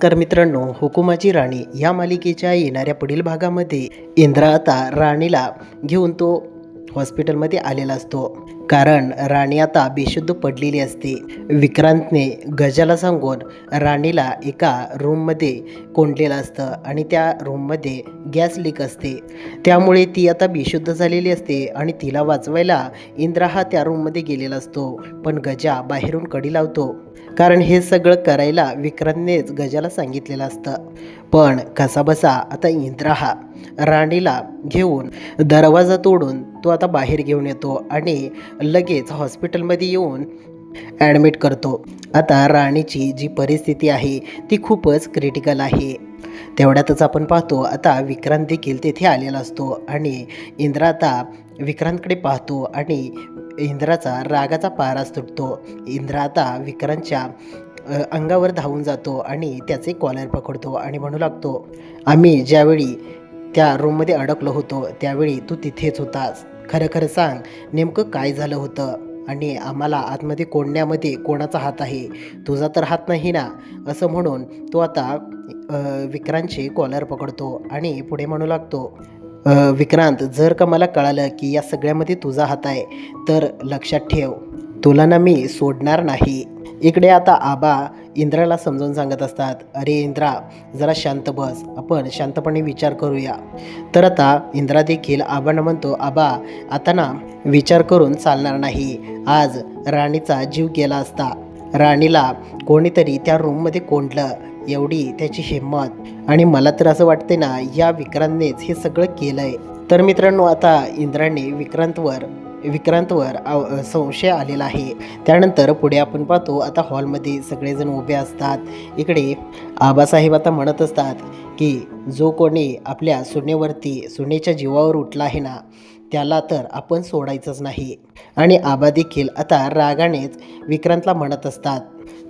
नमस्कार मित्रांनो हुकुमाची राणी या मालिकेच्या येणाऱ्या पुढील भागामध्ये इंद्रा आता राणीला घेऊन तो हॉस्पिटलमध्ये आलेला असतो. कारण राणी आता बेशुद्ध पडलेली असते. विक्रांतने गजाला सांगून राणीला एका रूममध्ये कोंडलेलं असतं आणि त्या रूममध्ये गॅस लीक असते. त्यामुळे ती आता बेशुद्ध झालेली असते आणि तिला वाचवायला इंद्रा हा त्या रूममध्ये गेलेला असतो. पण गजा बाहेरून कडी लावतो. कारण हे सगळं करायला विक्रांतनेच गजाला सांगितलेलं असतं. पण कसाबसा आता इंद्रा हा राणीला घेऊन दरवाजा तोडून तो आता बाहेर घेऊन येतो आणि लगेच हॉस्पिटलमध्ये येऊन ॲडमिट करतो. आता राणीची जी परिस्थिती आहे ती खूपच क्रिटिकल आहे. तेवढ्यातच आपण पाहतो आता विक्रांत देखील तेथे आलेला असतो आणि इंद्रा आता विक्रांतकडे पाहतो आणि इंद्राचा रागाचा पाराच तुटतो इंद्रा आता विक्रांतच्या अंगावर धावून जातो आणि त्याचे कॉलर पकडतो आणि म्हणू लागतो आम्ही ज्यावेळी त्या रूममध्ये अडकलो होतो. त्यावेळी तू तिथेच होतास. खरं खरं सांग नेमकं काय झालं होतं? आणि आम्हाला आतमध्ये कोंडण्यामध्ये कोणाचा हात आहे? तुझा तर हात नाही ना? असं म्हणून तो आता विक्रांतची कॉलर पकडतो आणि पुढे म्हणू लागतो विक्रांत जर का मला कळालं की या सगळ्यामध्ये तुझा हात आहे तर लक्षात ठेव. तुला ना मी सोडणार नाही. इकडे आता आबा इंद्राला समजावून सांगत असतात अरे इंद्रा जरा शांत बस आपण शांतपणे विचार करूया. तर आता इंद्रा देखील आबांना म्हणतो आबा आता ना विचार करून चालणार नाही. आज राणीचा जीव गेला असता. राणीला कोणीतरी त्या रूममध्ये कोंडलं. एवढी त्याची हिंमत आणि मला तर असं वाटते ना या विक्रांतनेच हे सगळं केलं आहे तर मित्रांनो आता इंद्राने विक्रांतवर विक्रांतवर आव- संशय आलेला आहे. त्यानंतर पुढे आपण पाहतो आता हॉलमध्ये सगळेजण उभे असतात. इकडे आबासाहेब आता म्हणत असतात की जो कोणी आपल्या सुनेवरती सुनेच्या जीवावर उठला आहे ना त्याला तर आपण सोडायचंच नाही. आणि आबा देखील आता रागानेच विक्रांतला म्हणत असतात.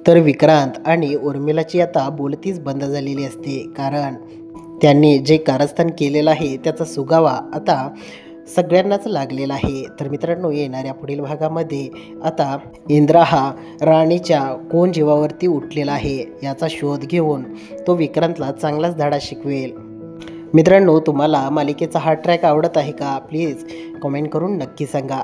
तर विक्रांत आणि उर्मिलाची आता बोलतीच बंद झालेली असते. कारण त्यांनी जे कारस्थान केलेलं आहे त्याचा सुगावा आता सगळ्यांनाच लागलेला आहे. तर मित्रांनो येणाऱ्या पुढील भागामध्ये आता इंद्रा हा राणीच्या कोण जीवावरती उठलेला आहे याचा शोध घेऊन तो विक्रांतला चांगलाच धडा शिकवेल. मित्रांनो तुम्हाला मालिकेचा हा ट्रॅक आवडत आहे का? प्लीज कमेंट करून नक्की सांगा.